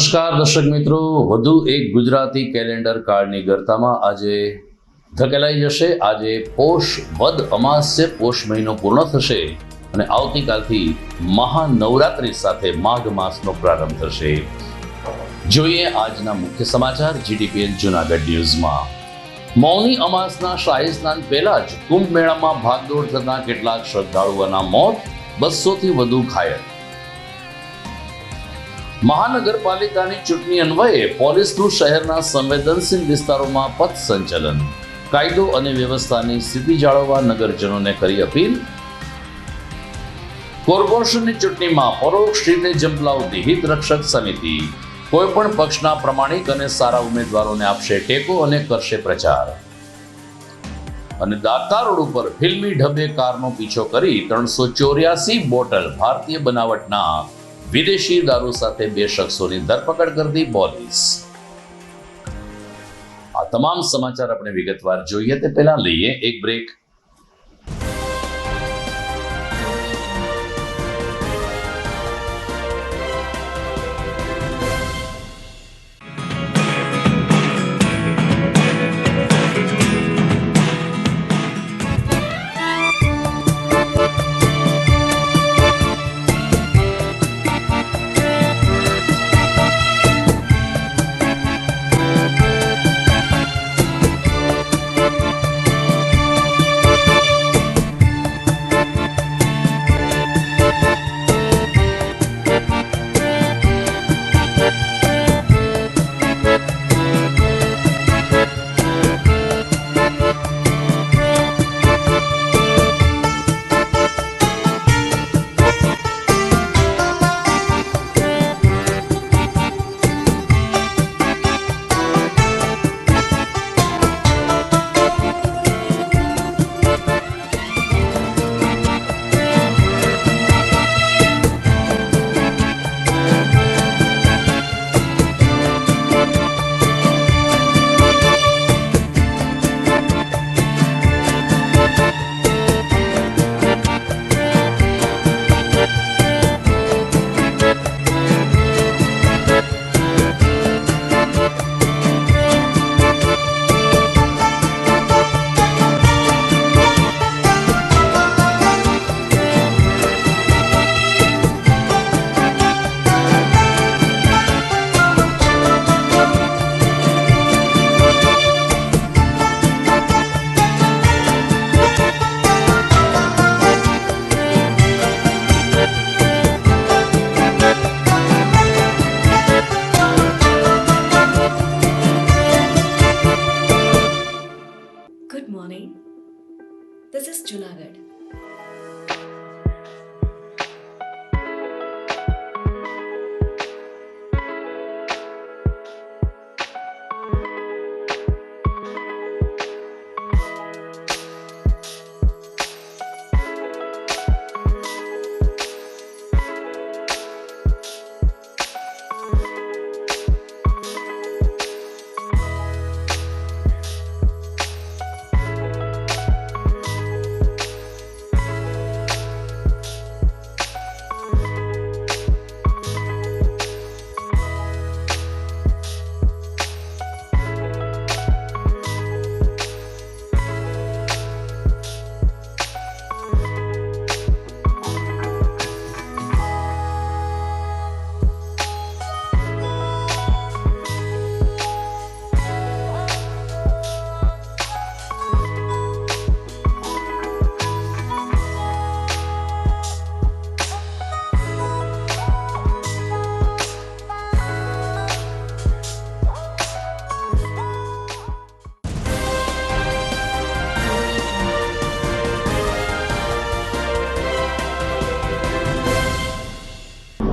નમસ્કાર દર્શક મિત્રો, વધુ એક ગુજરાતી કેલેન્ડર કાળની ગરતામાં આજે ધકેલાઈ જશે. આજે પોષ વદ અમાસ્ય પોષ મહિનો પૂર્ણ થશે અને આવતીકાલથી મહાનવરાત્રિ સાથે માઘ માસનો પ્રારંભ થશે. જોઈએ આજના મુખ્ય સમાચાર જીડીપીએલ જુનાગઢ ન્યૂઝમાં. મૌની અમાસના શાહી સ્નાન પહેલા જ કુંભ મેળામાં ભાગદોડ થતા કેટલાક શ્રદ્ધાળુઓના મોત, બસોથી વધુ ઘાયલ. મહાનગરપાલિકાની ચૂંટણી અન્વયે પોલીસનું શહેરના સંવેદનશીલ વિસ્તારોમાં પથ સંચાલન, કાયદો અને વ્યવસ્થાની સ્થિતિ જાળવવા નગરજનોને કરી અપીલ. કોર્પોરેશનની ચૂંટણીમાં પરોક્ષ રીતે ઝંપલાવતી હિત રક્ષક સમિતિ કોઈપણ પક્ષના પ્રમાણિક અને સારા ઉમેદવારોને આપશે ટેકો અને કરશે પ્રચાર. અને દાતા રોડ ઉપર ફિલ્મી ઢબે કારનો પીછો કરી ત્રણસો ચોર્યાસી બોટલ ભારતીય બનાવટના વિદેશી દારૂ સાથે બે શખ્સોની ધરપકડ કરતી પોલીસ. આ તમામ સમાચાર આપણે વિગતવાર જોઈએ તે પહેલા લઈએ એક બ્રેક. This is Junagadh.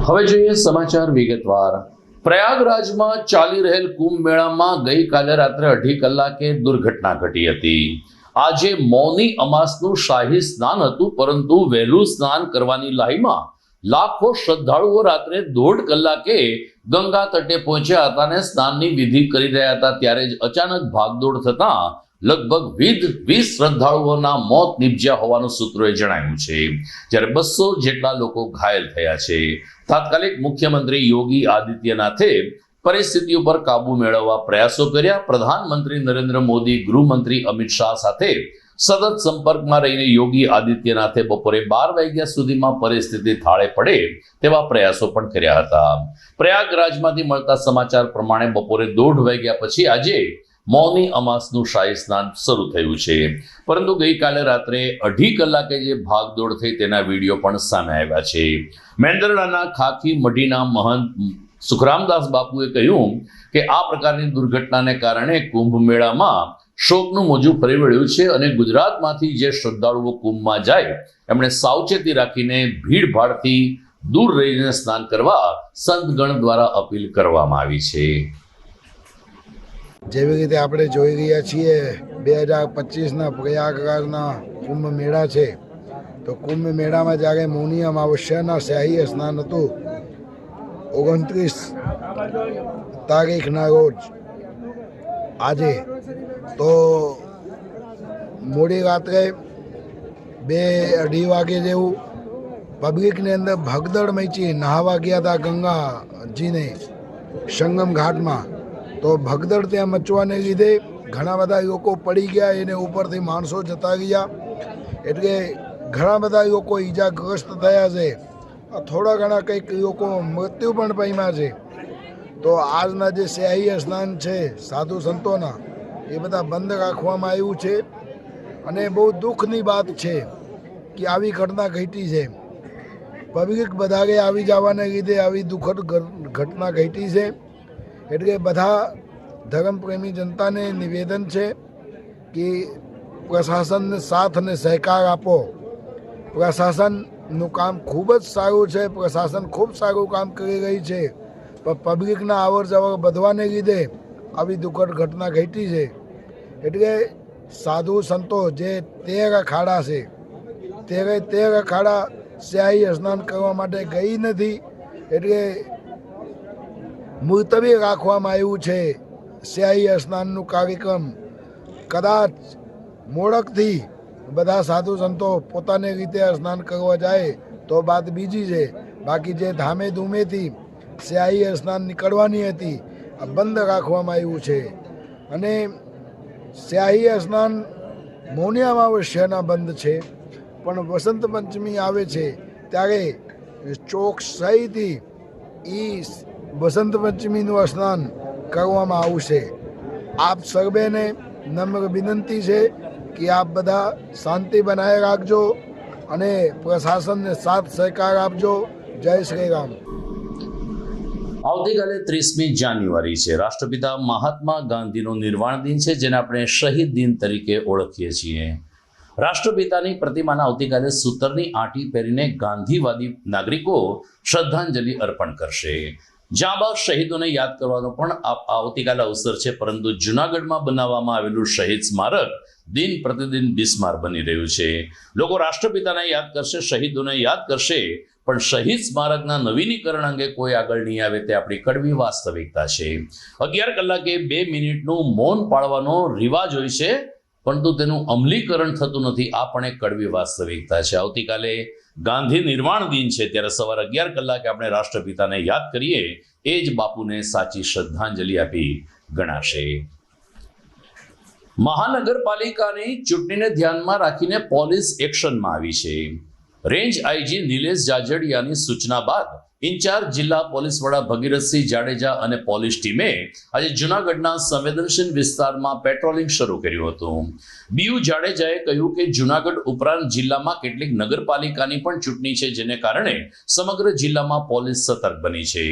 હવે જોઈએ સમાચાર વિગતવાર. પ્રયાગરાજમાં ચાલી રહેલ કુંભ મેળામાં ગઈકાલે રાત્રે અઢી કલાકે દુર્ઘટના ઘટી હતી. આજે મૌની અમાસનું શાહી સ્નાન હતું, પરંતુ વહેલું સ્નાન કરવાની લાહીમાં લાખો શ્રદ્ધાળુઓ રાત્રે દોઢ કલાકે ગંગા તટે પહોંચ્યા હતા અને સ્નાનની વિધિ કરી રહ્યા હતા. ત્યારે જ અચાનક ભાગદોડ થતા લગભગ વીસ વીસ શ્રદ્ધાળુઓના મોત નિપજ્યા હોવાનું સૂત્રોએ જણાવ્યું છે. જ્યારે બસો જેટલા લોકો ઘાયલ થયા છે. તાત્કાલિક મુખ્યમંત્રી યોગી આદિત્યનાથે પરિસ્થિતિ ઉપર કાબુ મેળવવા પ્રયાસો કર્યા. પ્રધાનમંત્રી નરેન્દ્ર મોદી, ગૃહમંત્રી અમિત શાહ સાથે સતત સંપર્કમાં રહીને યોગી આદિત્યનાથે બપોરે બાર વાગ્યા સુધીમાં પરિસ્થિતિ થાળે પડે તેવા પ્રયાસો પણ કર્યા હતા. પ્રયાગરાજમાંથી મળતા સમાચાર પ્રમાણે બપોરે દોઢ વાગ્યા પછી આજે મૌની અમાસનું શાહી સ્નાન શરૂ થયું છે. પરંતુ ગઈકાલે રાત્રે અઢી કલાકે જે ભાગદોડ થઈ તેના વીડિયો પણ સામે આવ્યા છે. મેંદરડાના ખાખી મઢીના મહંત સુખરામદાસ બાપુએ કહ્યું કે આ પ્રકારની દુર્ઘટનાને કારણે કુંભ મેળામાં શોકનું મોજું ફરી વળ્યું છે અને ગુજરાતમાંથી જે શ્રદ્ધાળુઓ કુંભમાં જાય, એમણે સાવચેતી રાખીને ભીડભાડથી દૂર રહીને સ્નાન કરવા સંતગણ દ્વારા અપીલ કરવામાં આવી છે. જેવી રીતે આપણે જોઈ રહ્યા છીએ, બે હજાર પચીસના પ્રયાગરાજના કુંભ મેળા છે. તો કુંભ મેળામાં જ્યારે મૌની અમાવસ્યાના શાહી સ્નાન હતું. ઓગણત્રીસ તારીખના રોજ આજે. તો મોડી રાત્રે બે અઢી વાગે જેવું પબ્લિકની અંદર ભગદડ મચી નહાવા ગયા હતા ગંગાજીને સંગમ ઘાટમાં તો ભગદડ ત્યાં મચવાને લીધે ઘણા બધા લોકો પડી ગયા, એને ઉપરથી માણસો જતા ગયા. એટલે ઘણા બધા લોકો ઈજાગ્રસ્ત થયા છે. થોડા ઘણા કંઈક લોકો મૃત્યુ પણ પામ્યા છે. તો આજના જે શાહી સ્નાન છે, સાધુ સંતોના, એ બધા બંધ રાખવામાં આવ્યું છે. અને બહુ દુઃખની વાત છે કે આવી ઘટના ઘટી છે. પબ્લિક બધાએ આવી જવાને લીધે આવી દુઃખદ ઘટના ઘટી છે. એટલે બધા ધર્મપ્રેમી જનતાને નિવેદન છે કે પ્રશાસનને સાથ અને સહકાર આપો. પ્રશાસનનું કામ ખૂબ જ સારું છે. પ્રશાસન ખૂબ સારું કામ કરી રહી છે. પણ પબ્લિકના અવર જવર વધવાને લીધે આવી દુઃખદ ઘટના ઘટી છે. એટલે સાધુ સંતો જે તેર અખાડા છે, તેરે તેર અખાડા શાહી સ્નાન કરવા માટે ગઈ નથી. એટલે મુલતવી રાખવામાં આવ્યું છે. શાહી સ્નાનનું કાર્યક્રમ કદાચ મોડકથી બધા સાધુ સંતો પોતાની રીતે સ્નાન કરવા જાય તો વાત બીજી છે. બાકી જે ધામે ધૂમેથી શાહી સ્નાન નીકળવાની હતી, આ બંધ રાખવામાં આવ્યું છે. અને શાહી સ્નાન મૌની અમાવસ્યાના બંધ છે. પણ વસંત પંચમી આવે છે, ત્યારે ચોકસાઈથી એ વસંત પંચમીનું સ્નાન કરવામાં આવશે. આપ સર્વેને નમ્ર વિનંતી છે કે આપ બધા શાંતિ બનાવી રાખજો અને પ્રશાસનને સાથ સહકાર આપજો. જય શ્રી રામ. આવતીકાલે ત્રીસમી જાન્યુઆરી છે. રાષ્ટ્રપિતા મહાત્મા ગાંધીનો નિર્વાણ દિન છે, જેને આપણે શહીદ દિન તરીકે ઓળખીએ છીએ. રાષ્ટ્રપિતાની પ્રતિમાના આવતીકાલે સૂતરની આંટી પહેરીને ગાંધીવાદી નાગરિકો શ્રદ્ધાંજલિ અર્પણ કરશે. જાંબાગ શહીદોને યાદ કરવાનો પણ આવતીકાલે અવસર છે, પરંતુ જુનાગઢમાં બનાવવામાં આવેલું શહીદ સ્મારક દિન પ્રતિદિન બિસ્માર બની રહ્યું છે. લોકો રાષ્ટ્રપિતાને યાદ કરશે, શહીદોને યાદ કરશે, પણ શહીદ સ્મારકના નવીનીકરણ અંગે કોઈ આગળ નહીં આવે તે આપણી કડવી વાસ્તવિકતા છે. અગિયાર કલાકે બે મિનિટનું મૌન પાળવાનો રિવાજ હોય છે, પરંતુ તેનું અમલીકરણ થતું નથી, આ પણ એક કડવી વાસ્તવિકતા છે. આવતીકાલે ગાંધી નિર્વાણ દિન છે ત્યારે સવારે અગિયાર કલાકે આપણે રાષ્ટ્રપિતાને યાદ કરીએ, એ જ બાપુને સાચી શ્રદ્ધાંજલિ આપી ગણાશે. મહાનગરપાલિકાની ચૂંટણીને ધ્યાનમાં રાખીને પોલીસ એક્શનમાં આવી છે. રેન્જ આઈજી નિલેશ જાજડિયાની સૂચના બાદ ઇન્ચાર્જ જિલ્લા પોલીસ વડા ભગીરથસિંહ જાડેજા અને પોલીસ ટીમે આજે જૂનાગઢના સંવેદનશીલ વિસ્તારમાં પેટ્રોલિંગ શરૂ કર્યું હતું. બીયુ જાડેજાએ કહ્યું કે જૂનાગઢ ઉપરાંત જિલ્લામાં કેટલીક નગરપાલિકાની પણ ચૂંટણી છે, જેને કારણે સમગ્ર જિલ્લામાં પોલીસ સતર્ક બની છે.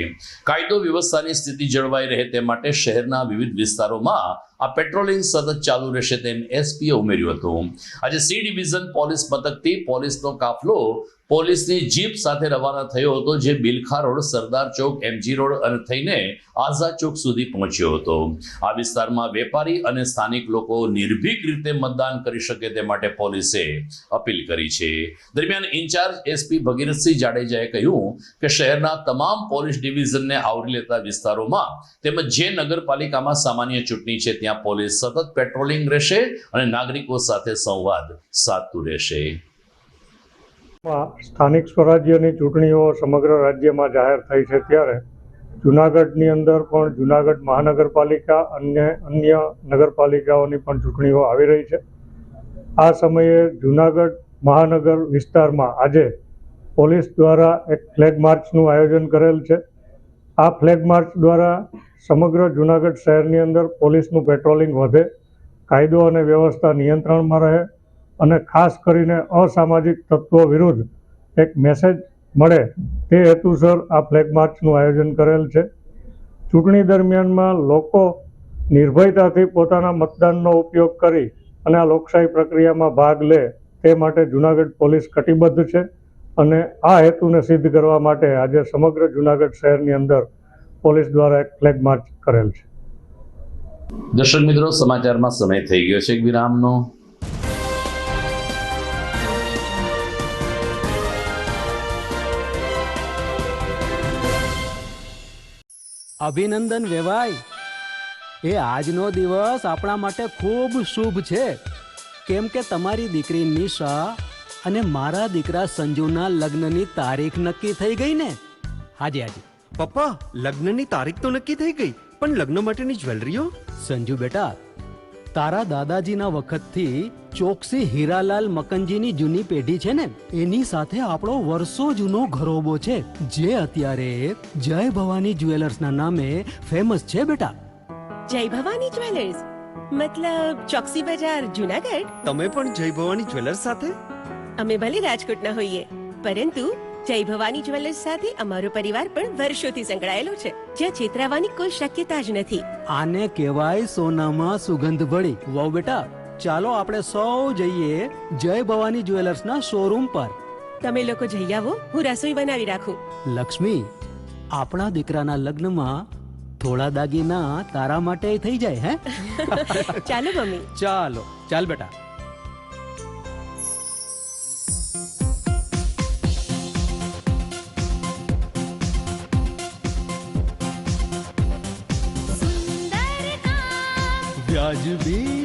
કાયદો વ્યવસ્થાની સ્થિતિ જળવાઈ રહે તે માટે શહેરના વિવિધ વિસ્તારોમાં આ પેટ્રોલિંગ સતત ચાલુ રહેશે તેમ એસપીએ ઉમેર્યું હતું. આજે સી ડિવિઝન પોલીસ મથકથી પોલીસનો કાફલો પોલીસની જીપ સાથે રવાના થયો હતો, જે બિલખા રોડ, સરદાર ચોક, એમજી રોડ અને થઈને આઝાદ ચોક સુધી પહોંચ્યો હતો. આ વિસ્તારમાં વેપારી અને સ્થાનિક લોકો નિર્ભીક રીતે મતદાન કરી શકે તે માટે પોલીસે અપીલ કરી છે. દરમિયાન ઇન્ચાર્જ એસપી ભગીરથસિંહ જાડેજાએ કહ્યું કે શહેરના તમામ પોલીસ ડિવિઝનને આવરી લેતા વિસ્તારોમાં તેમજ જે નગરપાલિકામાં સામાન્ય ચૂંટણી છે, ત્યાં પોલીસ સતત પેટ્રોલિંગ રહેશે અને નાગરિકો સાથે સંવાદ સાધતું રહેશે. સ્થાનિક સ્વરાજ્યની ચૂંટણીઓ સમગ્ર રાજ્યમાં જાહેર થઈ છે ત્યારે જુનાગઢની અંદર પણ જુનાગઢ મહાનગરપાલિકા અને અન્ય નગરપાલિકાઓની પણ ચૂંટણીઓ આવી રહી છે. આ સમયે જુનાગઢ મહાનગર વિસ્તારમાં આજે પોલીસ દ્વારા એક ફ્લેગ માર્ચનું આયોજન કરેલ છે. આ ફ્લેગ માર્ચ દ્વારા સમગ્ર જુનાગઢ શહેરની અંદર પોલીસનું પેટ્રોલિંગ વધે, કાયદો અને વ્યવસ્થા નિયંત્રણમાં રહે અને ખાસ કરીને અસામાજિક તત્વો વિરુદ્ધ એક મેસેજ મળે તે હેતુસર આ ફ્લેગ માર્ચનું આયોજન કરેલ છે. ચૂંટણી દરમિયાનમાં લોકો નિર્ભયતાથી પોતાના મતદાનનો ઉપયોગ કરી અને આ લોકશાહી પ્રક્રિયામાં ભાગ લે તે માટે જૂનાગઢ પોલીસ કટિબદ્ધ છે અને આ હેતુને સિદ્ધ કરવા માટે આજે સમગ્ર જુનાગઢ શહેરની અંદર પોલીસ દ્વારા એક ફ્લેગ માર્ચ કરેલ છે. દર્શક મિત્રો, સમાચારમાં સમય થઈ ગયો છે એક વિરામનો. અભિનંદન વેવાય એ આજનો દિવસ આપણા માટે ખૂબ શુભ છે. કેમ કે તમારી દીકરી નિશા અને મારા દીકરા સંજુના લગ્નની તારીખ નક્કી થઈ ગઈ ને? હાજી હાજી. પપ્પા લગ્નની તારીખ તો નક્કી થઈ ગઈ પણ લગ્ન માટેની જ્વેલરીઓ? સંજુ બેટા તારા દાદાજીના વખતથી ચોકસી હીરાલાલ મકનજીની જૂની પેઢી છે ને એની સાથે આપણો વર્ષો જૂનો ઘરોબો છે. જે અત્યારે જય ભવાની જ્વેલર્સના નામે ફેમસ છે બેટા. જય ભવાની જ્વેલર્સ? મતલબ ચોકસી બજાર જુનાગઢ? તમે પણ જય ભવાની જ્વેલર્સ સાથે? અમે ભલે રાજકોટના હોઈએ પરંતુ જય ભવાની જ્વેલર્સ સાથે અમારો પરિવાર પણ વર્ષોથી સંકળાયેલો છે. જ્યાં છેતરાવાની કોઈ શક્યતા જ નથી. આને કહેવાય સોનામાં સુગંધ ભળી વાવ બેટા. ચાલો આપણે સૌ જઈએ જય ભવાની જ્વેલર્સના શોરૂમ પર. તમે લોકો જઈ આવો હું રસોઈ બનાવી રાખું. લક્ષ્મી આપણા દીકરાના લગ્નમાં થોડા દાગીના તારા માટે થઈ જાય હે? ચાલો મમ્મી. ચાલો ચાલ બેટા. વ્યાજબી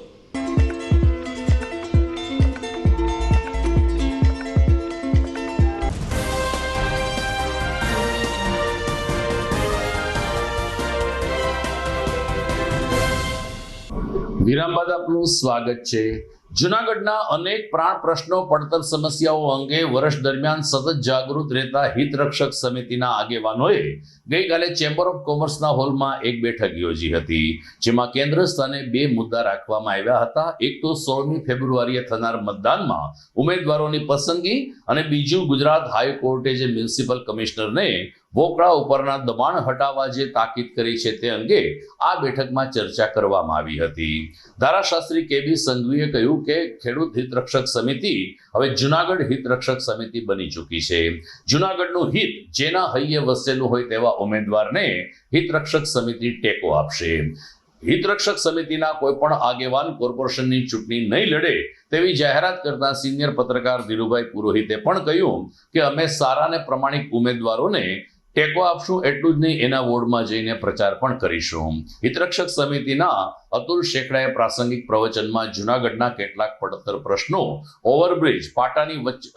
વિરામ બાદ આપનું સ્વાગત છે. જુનાગઢના અનેક પ્રાણ પ્રશ્નો, પડતર સમસ્યાઓ અંગે વર્ષ દરમિયાન સતત જાગૃત રહેતા હિતરક્ષક સમિતિના આગેવાનોએ ગઈકાલે ચેમ્બર ઓફ કોમર્સના હોલમાં એક બેઠક યોજી હતી, જેમાં કેન્દ્ર સ્થાને બે મુદ્દા રાખવામાં આવ્યા હતા. એક તો સોળમી ફેબ્રુઆરીએ થનાર મતદાનમાં ઉમેદવારોની પસંદગી અને બીજું ગુજરાત હાઈકોર્ટે જે મ્યુનિસિપલ કમિશનરને વોકળા ઉપરના દબાણ હટાવવા જે તાકીદ કરી છે તે અંગે આ બેઠકમાં ચર્ચા કરવામાં આવી હતી. ધારાશાસ્ત્રી કેબી સંઘવીએ કહ્યું કે ખેડૂત હિતરક્ષક સમિતિ હવે જુનાગઢ હિતરક્ષક સમિતિ બની ચૂકી છે. જુનાગઢનું હિત જેના હૈયે વસેલું હોય તેવા ઉમેદવારને હિતરક્ષક સમિતિ ટેકો આપશે. હિતરક્ષક સમિતિના કોઈ પણ આગેવાન કોર્પોરેશનની ચૂંટણી નહીં લડે તેવી જાહેરાત કરતા સિનિયર પત્રકાર ધીરુભાઈ પુરોહિતે પણ કહ્યું કે અમે સારા અને પ્રમાણિક ઉમેદવારોને ટેકો આપશું એટલું જ નહીં, એના વોર્ડમાં જઈને પ્રચાર પણ કરીશું. હિતરક્ષક સમિતિના અતુલ શેખડાએ પ્રાસંગિક પ્રવચનમાં જુનાગઢના કેટલાક પડતર પ્રશ્નો. ઓવરબ્રિજ, પાટાની વચ્ચે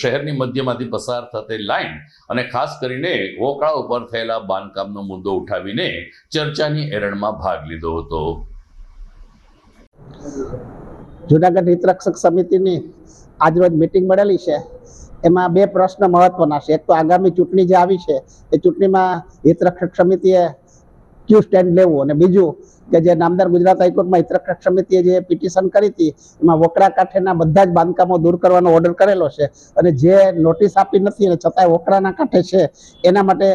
શહેરની મધ્યમાંથી પસાર થતી લાઈન અને ખાસ કરીને વોકળા ઉપર થયેલા બાંધકામનો મુદ્દો ઉઠાવીને ચર્ચાની એરણમાં ભાગ લીધો હતો. જુનાગઢ હિતરક્ષક સમિતિની આજરોજ મિટિંગ મળેલી છે. એમાં બે પ્રશ્ન મહત્વના છે. એક તો આગામી ચૂંટણી જે આવી છે, એ ચૂંટણીમાં હિતરક્ષક સમિતિએ ક્યુ સ્ટેન્ડ લેવું અને બીજું કે જે નામદાર ગુજરાત હાઈકોર્ટમાં હિતરક્ષક સમિતિએ જે પિટિશન કરી હતી, એમાં વકરા કાંઠેના બધા જ બાંધકામો દૂર કરવાનો ઓર્ડર કરેલો છે અને જે નોટિસ આપી નથી અને છતાંય વકરાના કાંઠે છે, એના માટે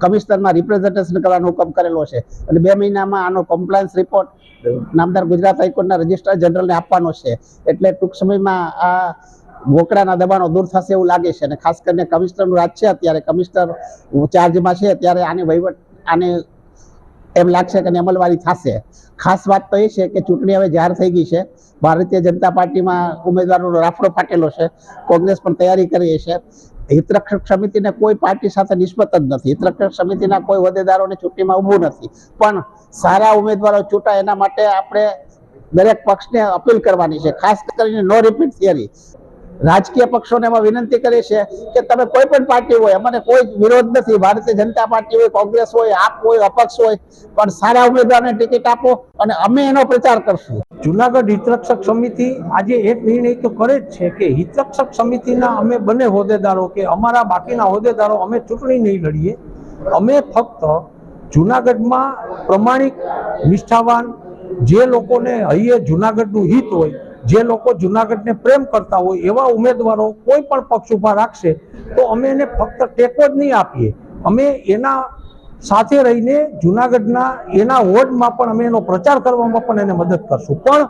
કમિશનરમાં રિપ્રેઝન્ટેશન કરવાનો હુકમ કરેલો છે. અને બે મહિનામાં આનો કમ્પ્લાયન્સ રિપોર્ટ નામદાર ગુજરાત હાઈકોર્ટના રજિસ્ટ્રાર જનરલને આપવાનો છે. એટલે ટૂંક સમયમાં આ વોકડાના દબાણો દૂર થશે એવું લાગે છે અને ખાસ કરીને કમિશનરનું રાજ છે અત્યારે કમિશનર ચાર્જમાં છે, ત્યારે આને વહીવટ, આને એમ લાગશે કે અમલવારી થશે. ખાસ વાત તો એ છે કે ચૂંટણી હવે જાહેર થઈ ગઈ છે. ભારતીય જનતા પાર્ટીમાં ઉમેદવારોનો રાફડો ફાટેલો છે. કોંગ્રેસ પણ તૈયારી કરી છે. હિતરક્ષક સમિતિને કોઈ પાર્ટી સાથે નિસ્બત જ નથી. હિતરક્ષક સમિતિના કોઈ હોદ્દેદારોને ચૂંટણીમાં ઊભું નથી. પણ સારા ઉમેદવારો ચૂંટાય એના માટે આપણે દરેક પક્ષને અપીલ કરવાની છે. ખાસ કરીને નો રિપીટ થિયરી રાજકીય પક્ષોને એમાં વિનંતી કરી છે કે તમે કોઈ પણ પાર્ટી હોય, અમને કોઈ વિરોધ નથી, ભારતીય જનતા પાર્ટી હોય, કોંગ્રેસ હોય, આપ હોય, અપક્ષ હોય, પણ સારા ઉમેદવારને ટિકિટ આપો અને અમે એનો પ્રચાર કરશું. જુનાગઢ હિતરક્ષક સમિતિ આજે એક નિર્ણય તો કરે જ છે કે હિતરક્ષક સમિતિના અમે બંને હોદ્દેદારો કે અમારા બાકીના હોદ્દેદારો અમે ચૂંટણી નહીં લડીએ. અમે ફક્ત જુનાગઢમાં પ્રમાણિક નિષ્ઠાવાન જે લોકોને હૈયે જુનાગઢનું હિત હોય જે લોકો જુનાગઢને પ્રેમ કરતા હોય એવા ઉમેદવારો કોઈ પણ પક્ષ ઊભા રાખશે, તો અમે એને ફક્ત ટેકો જ નહીં આપીએ. અમે એના સાથે રહીને જુનાગઢના એના વોર્ડમાં પણ અમે એનો પ્રચાર કરવામાં પણ એને મદદ કરશું. પણ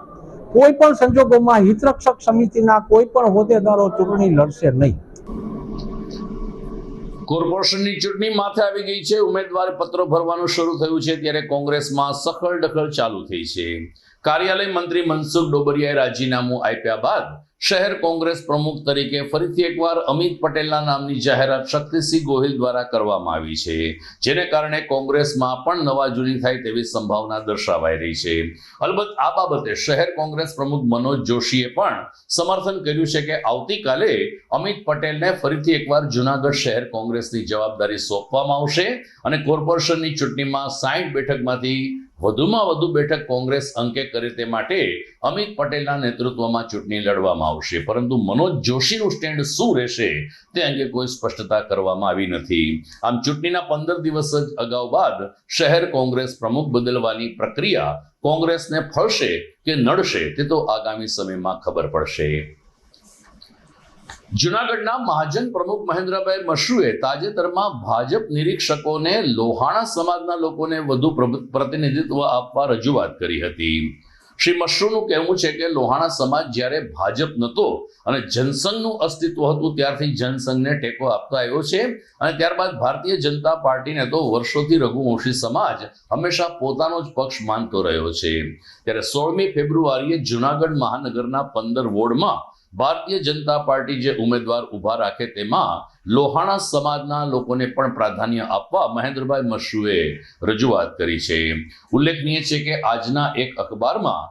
કોઈ પણ સંજોગોમાં હિતરક્ષક સમિતિના કોઈ પણ હોદ્દેદારો ચૂંટણી લડશે નહીં. કોર્પોરેશનની ચૂંટણી માથે આવી ગઈ છે. ઉમેદવારી પત્રો ભરવાનું શરૂ થયું છે. ત્યારે કોંગ્રેસમાં સખળ ડખળ ચાલુ થઈ છે. કાર્યાલય મંત્રી મનસુખ ડોબરિયાએ રાજીનામું આપ્યા બાદ શહેર કોંગ્રેસ પ્રમુખ તરીકે ફરીથી એકવાર અમિત પટેલના નામની જાહેરાત શક્તિસિંહ ગોહિલ દ્વારા કરવામાં આવી છે, જેને કારણે કોંગ્રેસમાં પણ નવા જૂની થાય તેવી સંભાવના દર્શાવાઈ રહી છે. અલબત્ત આ બાબતે શહેર કોંગ્રેસ પ્રમુખ મનોજ જોશીએ પણ સમર્થન કર્યું છે કે આવતીકાલે અમિત પટેલને ફરીથી એકવાર જુનાગઢ શહેર કોંગ્રેસની જવાબદારી સોંપવામાં આવશે અને કોર્પોરેશનની ચૂંટણીમાં સાઠ બેઠકમાંથી વધુમાં વધુ બેઠક કોંગ્રેસ અંકે કરે તે માટે અમિત પટેલના નેતૃત્વમાં ચૂંટણી લડવામાં આવશે. પરંતુ મનોજ જોશીનું સ્ટેન્ડ શું રહેશે તે અંગે કોઈ સ્પષ્ટતા કરવામાં આવી નથી. આમ ચૂંટણીના પંદર દિવસ જ અગાઉ બાદ શહેર કોંગ્રેસ પ્રમુખ બદલવાની પ્રક્રિયા કોંગ્રેસને ફળશે કે નડશે તે તો આગામી સમયમાં ખબર પડશે. જુનાગઢના મહાજન પ્રમુખ મહેન્દ્રભાઈ મશરૂએ તાજેતરમાં ભાજપ નિરીક્ષકોને લોહાણા સમાજના લોકોને વધુ પ્રતિનિધિત્વ આપવા રજૂઆત કરી હતી. શ્રી મશરૂનું કહેવું છે કે લોહાણા સમાજ જ્યારે ભાજપ નહોતો અને જનસંઘનું અસ્તિત્વ હતું ત્યારથી જનસંઘને ટેકો આપતો આવ્યો છે અને ત્યારબાદ ભારતીય જનતા પાર્ટીને તો વર્ષોથી રઘુવંશી સમાજ હંમેશા પોતાનો જ પક્ષ માનતો રહ્યો છે. ત્યારે સોળમી ફેબ્રુઆરીએ જુનાગઢ મહાનગરના પંદર વોર્ડમાં ભારતીય જનતા પાર્ટી જે ઉમેદવાર ઊભા રાખે તેમાં લોહાણા સમાજના લોકોને પણ પ્રાધાન્ય આપવા મહેન્દ્રભાઈ મશરૂએ રજૂઆત કરી છે. ઉલ્લેખનીય છે કે આજના એક અખબારમાં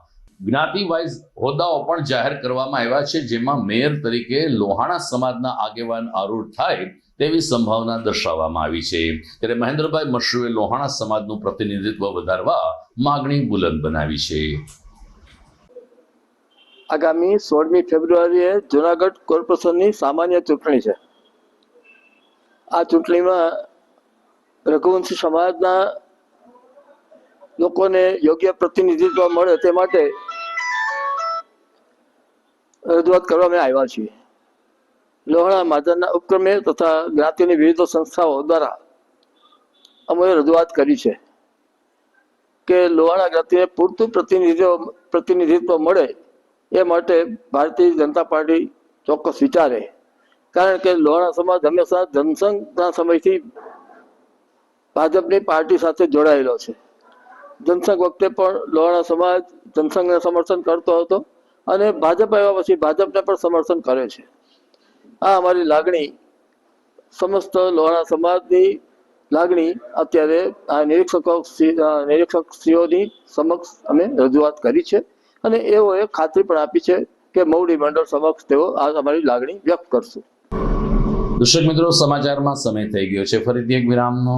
જ્ઞાતિ વાઇઝ હોદ્દાઓ પણ જાહેર કરવામાં આવ્યા છે, જેમાં મેયર તરીકે લોહાણા સમાજના આગેવાન આરૂઢ થાય તેવી સંભાવના દર્શાવવામાં આવી છે. ત્યારે મહેન્દ્રભાઈ મશરૂએ લોહાણા સમાજનું પ્રતિનિધિત્વ વધારવા માગણી બુલંદ બનાવી છે. આગામી સોળમી ફેબ્રુઆરીએ જુનાગઢ કોર્પોરેશનની સામાન્ય ચૂંટણી છે. આ ચૂંટણીમાં રઘુવંશી સમાજના લોકોને યોગ્ય પ્રતિનિધિત્વ મળે તે માટે રજૂઆત કરવા અમે આવ્યા છીએ. લોહાણા માધરના ઉપક્રમે તથા જ્ઞાતિની વિવિધ સંસ્થાઓ દ્વારા અમે રજૂઆત કરી છે કે લોહાણા જ્ઞાતિને પૂરતું પ્રતિનિધિત્વ પ્રતિનિધિત્વ મળે એ માટે ભારતીય જનતા પાર્ટી ચોક્કસ વિચારે. કારણ કે લોણા સમાજ હંમેશા જનસંઘના સમયથી ભાજપની પાર્ટી સાથે જોડાયેલો છે. જનસંઘ વખતે પણ લોહાણા સમાજ જનસંઘને સમર્થન કરતો હતો અને ભાજપ આવ્યા પછી ભાજપને પણ સમર્થન કરે છે. આ અમારી લાગણી સમસ્ત લોહાણા સમાજની લાગણી અત્યારે આ નિરીક્ષકો નિરીક્ષકશ્રીઓની સમક્ષ અમે રજૂઆત કરી છે. અને એઓએ ખાતરી પણ આપી છે કે મૌડી મંડળ સમક્ષ તેઓ આ અમારી લાગણી વ્યક્ત કરશે. દર્શક મિત્રો, સમાચારમાં સમય થઈ ગયો છે. ફરીથી એક વિરામનો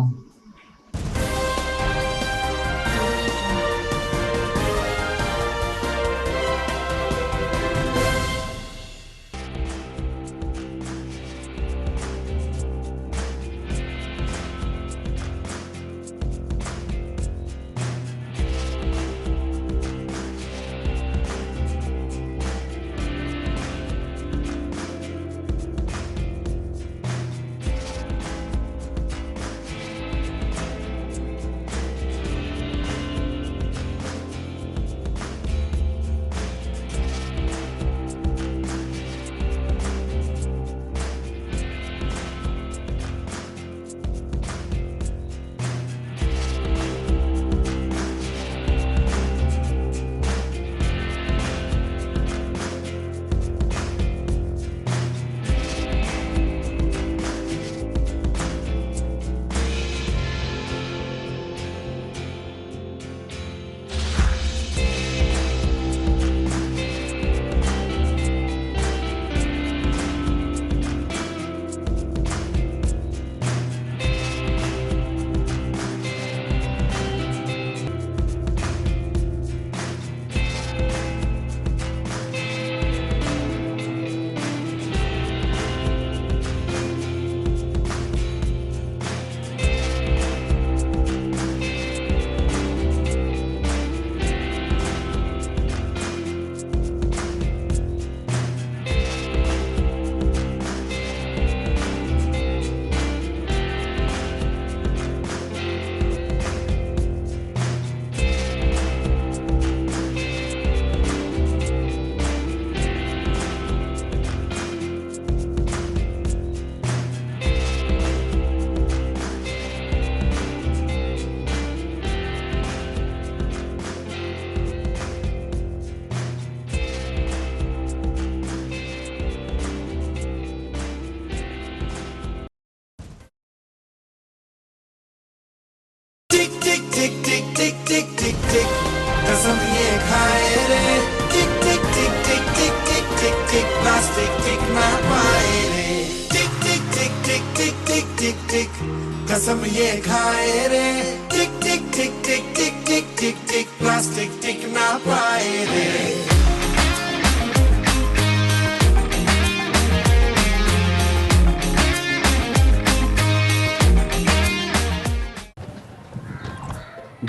tik tik tik plastik tik na bayre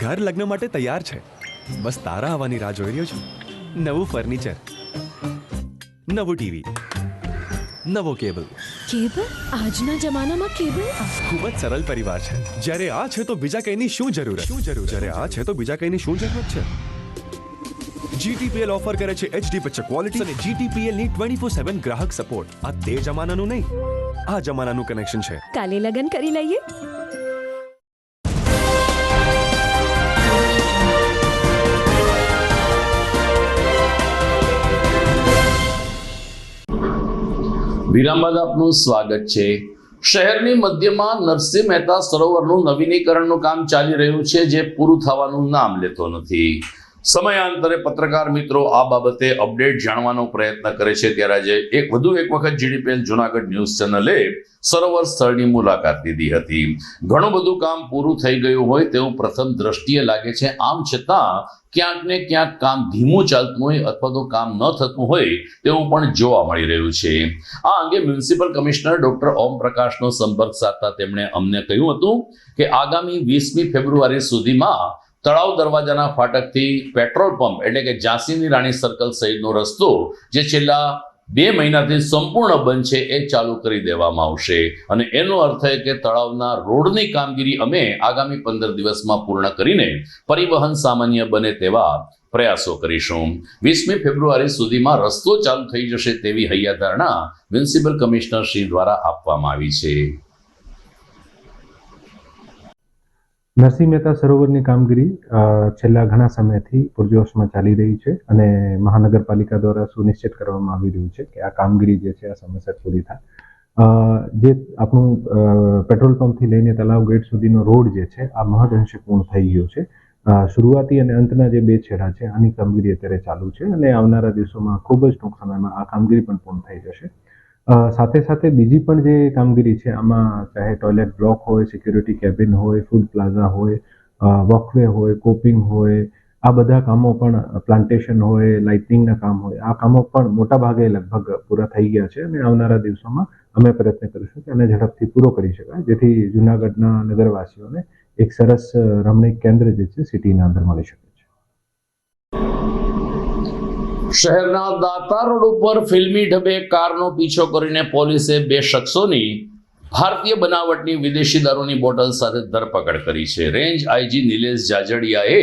ઘર લગ્ન માટે તૈયાર છે. બસ તારા આવવાની રાહ જોઈ રહ્યો છું. નવું ફર્નિચર નવું ટીવી નવો કેબલ કેબલ? આજના જમાનામાં કેબલ ખૂબ જ સરળ પરિવાર છે. જ્યારે આ છે તો બીજા કઈની શું જરૂર શું જરૂર જ્યારે આ છે તો બીજા કઈની શું જરૂરત છે? GTPL ઓફર કરે છે HD પિક્ચર ક્વોલિટી અને GTPL ની 24/7 ગ્રાહક સપોર્ટ આ તે જમાનાનું નહીં. આ જમાનાનું કનેક્શન છે. કાલે લગન કરી લઈએ. વિરામ બાદ આપનું સ્વાગત છે. શહેરની મધ્યમાં નરસિંહ મહેતા સરોવરનું નવીનીકરણનું કામ ચાલી રહ્યું છે, જે પૂરું થવાનું નામ લેતો નથી. સમયાંતરે પત્રકાર મિત્રો આ બાબતે અપડેટ જાણવાનો પ્રયત્ન કરે છે. ત્યારે આજે એક વધુ એક વખત જીડીપીએલ જુનાગઢ ન્યૂઝ ચેનલે સરોવર સ્થળની મુલાકાત લીધી હતી. ઘણું બધું કામ પૂરું થઈ ગયું હોય તેવું પ્રથમ દ્રષ્ટિએ લાગે છે. આમ છતાં ક્યાંક ને ક્યાંક કામ ધીમું ચાલતું હોય અથવા તો કામ ન થતું હોય તેવું પણ જોવા મળી રહ્યું છે. આ અંગે મ્યુનિસિપલ કમિશનર ડોક્ટર ઓમ પ્રકાશનો સંપર્ક સાધતા તેમણે અમને કહ્યું હતું કે આગામી વીસમી ફેબ્રુઆરી સુધીમાં તળાવ દરવાજાના ફાટકથી પેટ્રોલ પંપ એટલે કે ઝાંસીની રાણી સર્કલ સહિતનો રસ્તો જે છેલ્લા બે મહિનાથી સંપૂર્ણ બંધ છે એ ચાલુ કરી દેવામાં આવશે. અને એનો અર્થ એ કે તળાવના રોડની કામગીરી અમે આગામી પંદર દિવસમાં પૂર્ણ કરીને પરિવહન સામાન્ય બને તેવા પ્રયાસો કરીશું. વીસમી ફેબ્રુઆરી સુધીમાં રસ્તો ચાલુ થઈ જશે તેવી હૈયાધારણા મ્યુનિસિપલ કમિશનર શ્રી દ્વારા આપવામાં આવી છે. નરસિંહ મહેતા સરોવરની કામગીરી છેલ્લા ઘણા સમયથી પૂરજોશમાં ચાલી રહી છે અને મહાનગરપાલિકા દ્વારા સુનિશ્ચિત કરવામાં આવી રહ્યું છે કે આ કામગીરી જે છે આ સમયસર પૂરી થાય. જે આપણું પેટ્રોલ પંપથી લઈને તલાવ ગેટ સુધીનો રોડ જે છે આ મહદઅંશે પૂર્ણ થઈ ગયો છે. શરૂઆતી અને અંતના જે બે છેડા છે આની કામગીરી અત્યારે ચાલુ છે અને આવનારા દિવસોમાં ખૂબ જ ટૂંક સમયમાં આ કામગીરી પણ પૂર્ણ થઈ જશે. સાથે સાથે બીજી પણ જે કામગીરી છે, આમાં ચાહે ટોયલેટ બ્લોક હોય સિક્યુરિટી કેબિન હોય ફૂડ પ્લાઝા હોય વોકવે હોય કોપિંગ હોય, આ બધા કામો પણ પ્લાન્ટેશન હોય લાઇટિંગના કામ હોય, આ કામો પણ મોટા ભાગે લગભગ પૂરા થઈ ગયા છે અને આવનારા દિવસોમાં અમે પ્રયત્ન કરીશું કે આને ઝડપથી પૂરો કરી શકાય. જેથી જૂનાગઢના નગરવાસીઓને એક સરસ રમણીક કેન્દ્ર જે છે સિટીના અંદર મળી શકે. શહેરના દાતા રોડ ઉપર ફિલ્મી ઢબે કારનો પીછો કરીને પોલીસે બે શખ્સોની ભારતીય બનાવટની વિદેશી દારૂની બોટલ સાથે ધરપકડ કરી છે. રેન્જ આઈજી નિલેશ જાજડિયાએ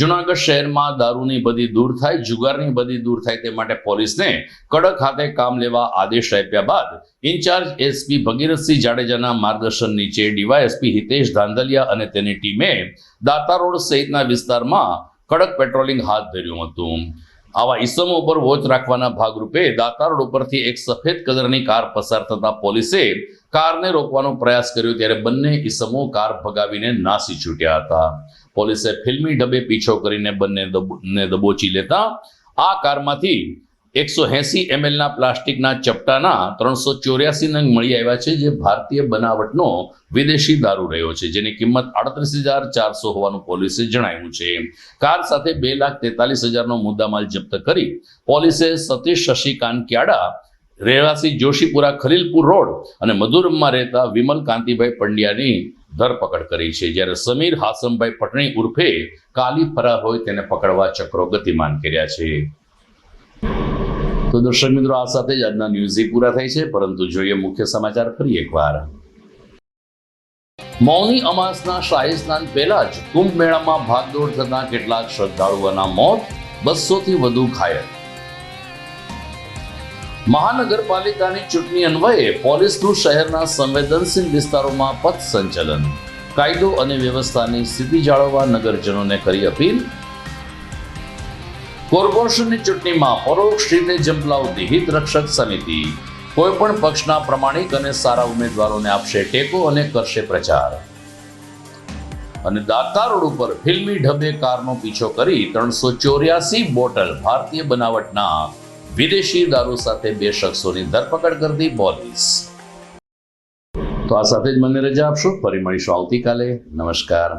જુનાગઢ શહેરમાં દારૂની બધી દૂર થાય, જુગારની બધી દૂર થાય તે માટે પોલીસને કડક હાથે કામ લેવા આદેશ આપ્યા બાદ ઇન્ચાર્જ એસપી ભગીરથસિંહ જાડેજાના માર્ગદર્શન નીચે ડીવાયએસપી હિતેશ ધાંધલિયા અને તેની ટીમે દાતા રોડ સહિતના વિસ્તારમાં કડક પેટ્રોલિંગ હાથ ધર્યું હતું. આવા ઈસમો ઉપર વોચ રાખવાના ભાગરૂપે દાતા રોડ ઉપરથી એક સફેદ કલરની કાર પસાર થતા પોલીસે કારને રોકવાનો પ્રયાસ કર્યો ત્યારે બંને ઈસમો કાર ભગાવીને નાસી છૂટ્યા હતા. પોલીસે ફિલ્મી ડબે પીછો કરીને બંને દબોચી લેતા આ કારમાંથી એકસો એસી એમએલના પ્લાસ્ટિકના ચપટાના ત્રણસો ચોર્યાસી નંગ મળી આવ્યા છે, જે ભારતીય બનાવટનો વિદેશી દારૂ રહ્યો છે, જેની કિંમત આડત્રીસ હજાર ચારસો હોવાનું પોલીસે જણાવ્યું છે. કાર સાથે બે લાખ તેતાલીસ હજારનો મુદ્દામાલ જપ્ત કરી પોલીસે સતીશ શશિકાંત ક્યાડા, રહેવાસી જોશીપુરા ખલીલપુર રોડ અને મધુરમમાં રહેતા વિમલ કાંતિભાઈ પંડ્યાની ધરપકડ કરી છે. જ્યારે સમીર હાસમભાઈ પટણી ઉર્ફે કાલી ફરાર હોય તેને પકડવા ચક્રો ગતિમાન કર્યા છે. તો દર્શક મિત્રો, આ સાથે જ આજના ન્યૂઝ પૂરા થાય છે. પરંતુ જોઈએ મુખ્ય સમાચાર ફરી એકવાર. મૌની અમાસના શાહી સ્નાન પહેલા જ કુંભ મેળામાં ભાગદોડ થતા કેટલાક શ્રદ્ધાળુઓના મોત બસો થી વધુ ઘાયલ. મહાનગરપાલિકાની ચૂંટણી અન્વયે પોલીસનું શહેરના સંવેદનશીલ વિસ્તારોમાં પથ સંચલન, કાયદો અને વ્યવસ્થાની સ્થિતિ જાળવવા નગરજનોને કરી અપીલ. કોર્પોરેશનની ચૂંટણીમાં પરોક્ષ રીતે ઝંપલાવતી હિત રક્ષક સમિતિ કોઈ પણ પક્ષના પ્રમાણિક અને સારા ઉમેદવારોને આપશે ટેકો અને કરશે પ્રચાર. અને દાતા રોડ ઉપર ફિલ્મી ઢબે કારનો પીછો કરી ત્રણસો ચોર્યાસી બોટલ ભારતીય બનાવટના વિદેશી દારૂ સાથે બે શખ્સોની ધરપકડ કરતી પોલીસ. તો આ સાથે જ મને રજા આપશો. ફરી મળીશું આવતીકાલે. નમસ્કાર.